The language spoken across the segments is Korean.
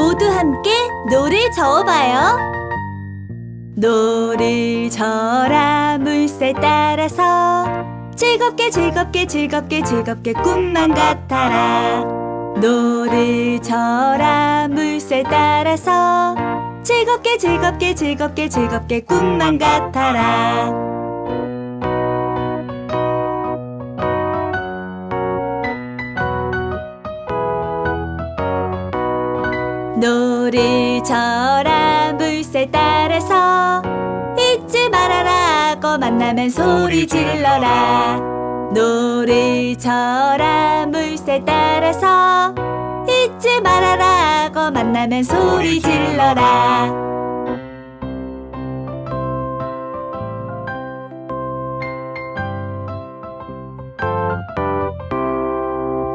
모두 함께 노를 저어봐요. 노를 저라 물새 따라서 즐겁게 즐겁게 즐겁게 즐겁게 꿈만 같아라. 노를 저라 물새 따라서 즐겁게 즐겁게 즐겁게 즐겁게 꿈만 같아라. 노를 저라 물새 따라서 잊지 말아라 하고 만나면 소리 질러라. 노를 저라 물새 따라서 잊지 말아라 하고 만나면 소리 질러라.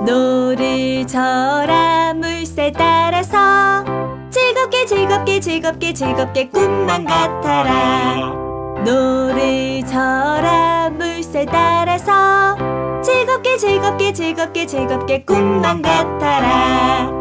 노를 저라 물새 따라서 즐겁게 즐겁게 즐겁게 꿈만 같아라. 노를 저라 물새 따라서 즐겁게 즐겁게 즐겁게 즐겁게 꿈만 같아라.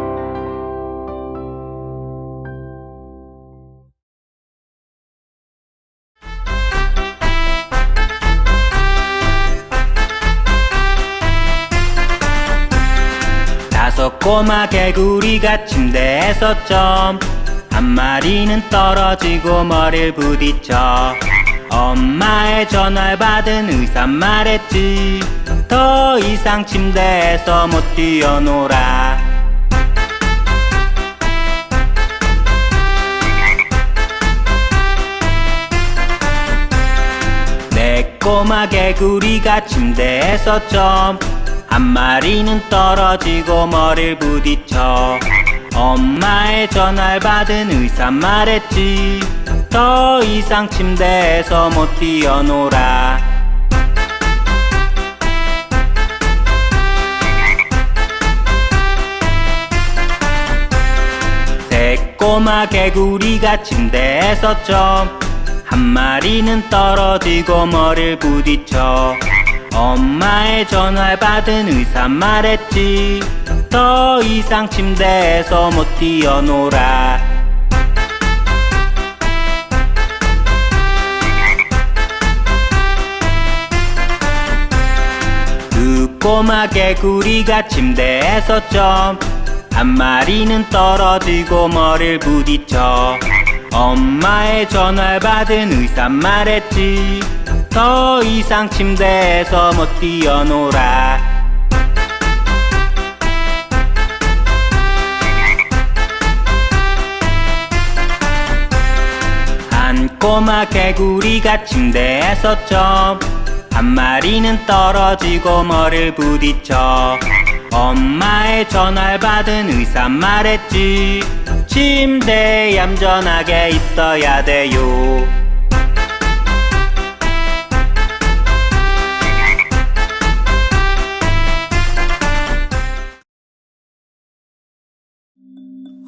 다섯 꼬마 개구리가 침대에서 점 한 마리는 떨어지고 머리를 부딪혀 엄마의 전화를 받은 의사 말했지. 더 이상 침대에서 못 뛰어놀아. 내 꼬마 개구리가 침대에서 점. 한 마리는 떨어지고 머리를 부딪혀 엄마의 전화를 받은 의사 말했지. 더 이상 침대에서 못 뛰어놀아. 새 꼬마 개구리가 침대에서 점한 마리는 떨어지고 머리를 부딪혀. 엄마의 전화를 받은 의사 말했지 더 이상 침대에서 못 뛰어놀아. 두 꼬마 개구리가 침대에서 점. 한 마리는 떨어지고 머리를 부딪혀. 엄마의 전화를 받은 의사 말했지. 더 이상 침대에서 못 뛰어놀아 꼬마 개구리가 침대에서 점한 마리는 떨어지고 머리를 부딪혀. 엄마의 전화를 받은 의사 말했지. 침대에 얌전하게 있어야 돼요.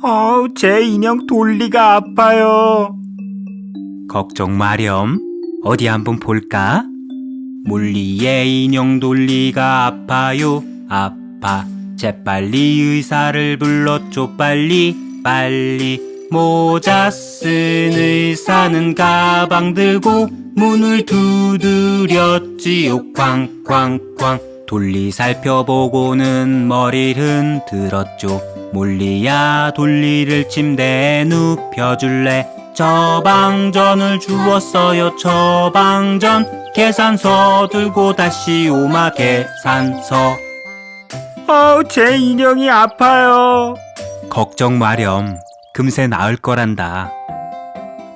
어우, 제 인형 돌리가 아파요. 걱정 마렴. 어디 한번 볼까? 몰리의 인형 돌리가 아파요. 아파. 재빨리 의사를 불러줘 빨리 빨리 모자 쓴 의사는 가방 들고 문을 두드렸지요 쾅쾅쾅 돌리 살펴보고는 머리를 흔들었죠 몰리야 돌리를 침대에 눕혀줄래 처방전을 주었어요. 처방전 계산서 들고 다시 오마 계산서. 어우 제 인형이 아파요. 걱정 마렴. 금세 나을 거란다.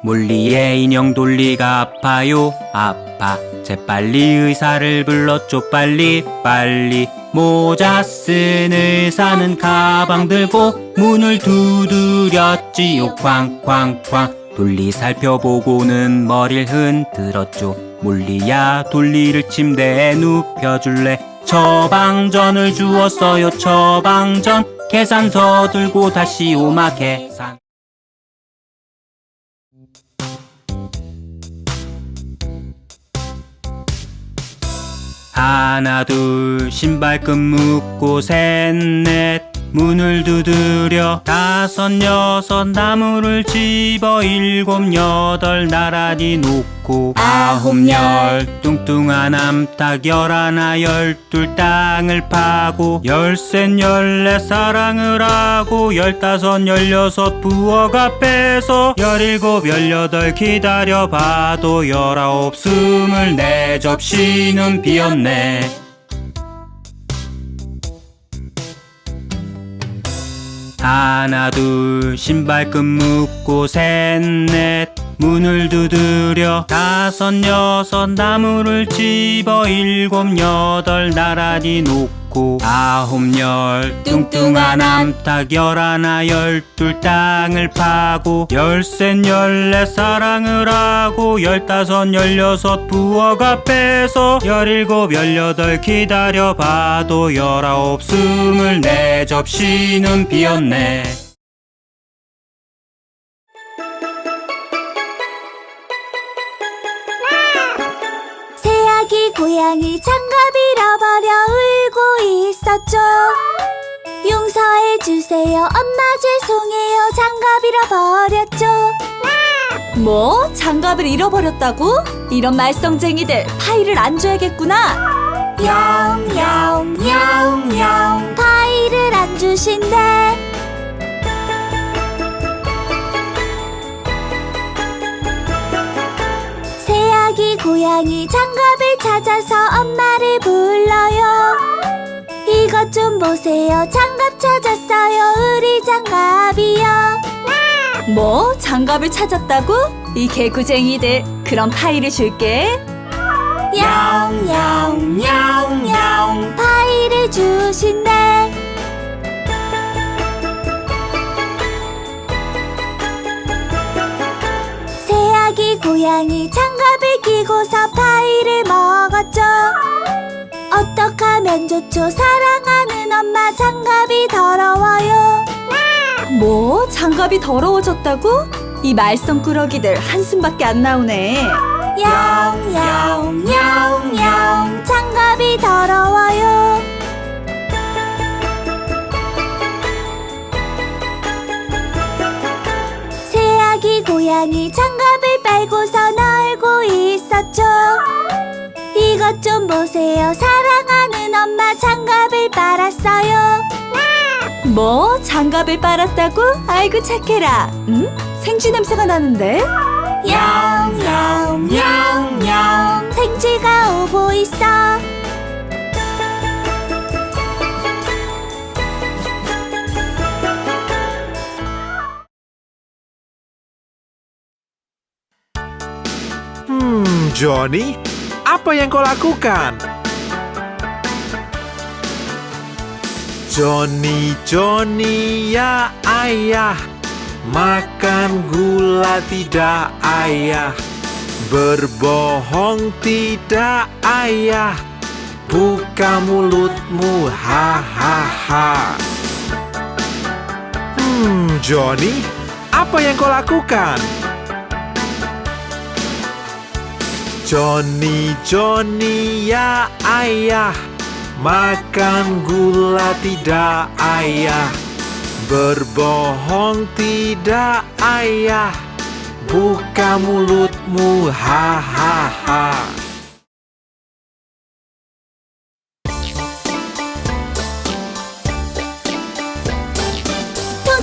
몰리의 인형 돌리가 아파요. 아파. 재빨리 의사를 불렀죠 빨리 빨리 모자 쓴 의사는 가방 들고 문을 두드렸지요. 쾅쾅쾅 돌리 살펴보고는 머리를 흔들었죠. 몰리야 돌리를 침대에 눕혀줄래? 처방전을 주었어요 처방전. 계산서 들고 다시 오마 계산. 하나 둘 신발끈 묶고 셋넷 문을 두드려 다섯 여섯 나무를 집어 일곱 여덟 나란히 놓고 아홉 열 뚱뚱한 암탉 열하나 열둘 땅을 파고 열셋 열넷 사랑을 하고 열다섯 열여섯 부엌 앞에서 열일곱 열여덟 기다려봐도 열아홉 스물 네 접시는 비었네 하나 둘 신발끈 묶고 셋넷 문을 두드려 다섯 여섯 나무를 집어 일곱 여덟 나란히 놓고 아홉 열 뚱뚱한 암탉 열하나 열둘 땅을 파고 열셋 열넷 사랑을 하고 열다섯 열여섯 부엌 앞에서 열일곱 열여덟 기다려봐도 열아홉 스물 네 접시는 비었네 아기 고양이 장갑 잃어버려 울고 있었죠. 용서해 주세요. 엄마 죄송해요. 장갑 잃어버렸죠. 뭐? 장갑을 잃어버렸다고? 이런 말썽쟁이들 파이를 안 줘야겠구나. 야옹 야옹 야옹 야옹 파이를 안 주신대. 고양이 장갑을 찾아서 엄마를 불러요. 이것 좀 보세요. 장갑 찾았어요. 우리 장갑이요. 뭐? 장갑을 찾았다고? 이 개구쟁이들. 그럼 파이를 줄게. 야옹 야옹 야옹 야옹 파이를 주신대. 새아기 고양이 장갑을 끼고서 파이를 먹었죠. 어떡하면 좋죠? 사랑하는 엄마 장갑이 더러워요. 뭐? 장갑이 더러워졌다고? 이 말썽꾸러기들 한숨밖에 안 나오네. 야옹 야옹 야옹 야옹 장갑이 더러워요. 새아기 고양이 장갑을 빨고서 놀 좀 보세요. 사랑하는 엄마 장갑을 빨았어요. 뭐? 장갑을 빨았다고? 아이고 착해라. 응? 생쥐 냄새가 나는데? 야옹 생쥐가 오고 있어. Hmm, Johnny, apa yang kau lakukan? Johnny, Johnny, ya ayah, makan gula tidak ayah, berbohong tidak ayah, buka mulutmu, hahaha. Hmm, Johnny, apa yang kau lakukan? Johnny, Johnny, ya ayah Makan gula tidak ayah Berbohong tidak ayah Buka mulutmu, hahaha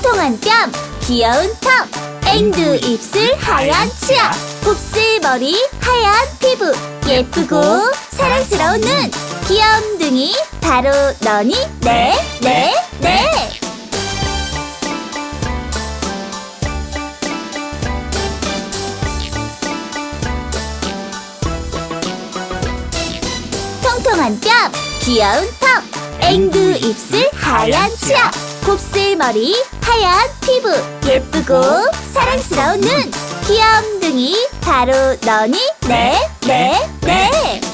통통한 뺨, 귀여운 턱, 앵두 입술 하얀 치아, 곱슬머리 하얀 피부, 예쁘고 사랑스러운 눈, 귀염둥이 바로 너니? 네, 네, 네. 통통한 뺨, 귀여운 턱, 앵두 입술 하얀 치아, 곱슬머리 하얀 피부, 예쁘고 사랑스러운 눈, 귀염둥이 바로 너니? 네, 네, 네.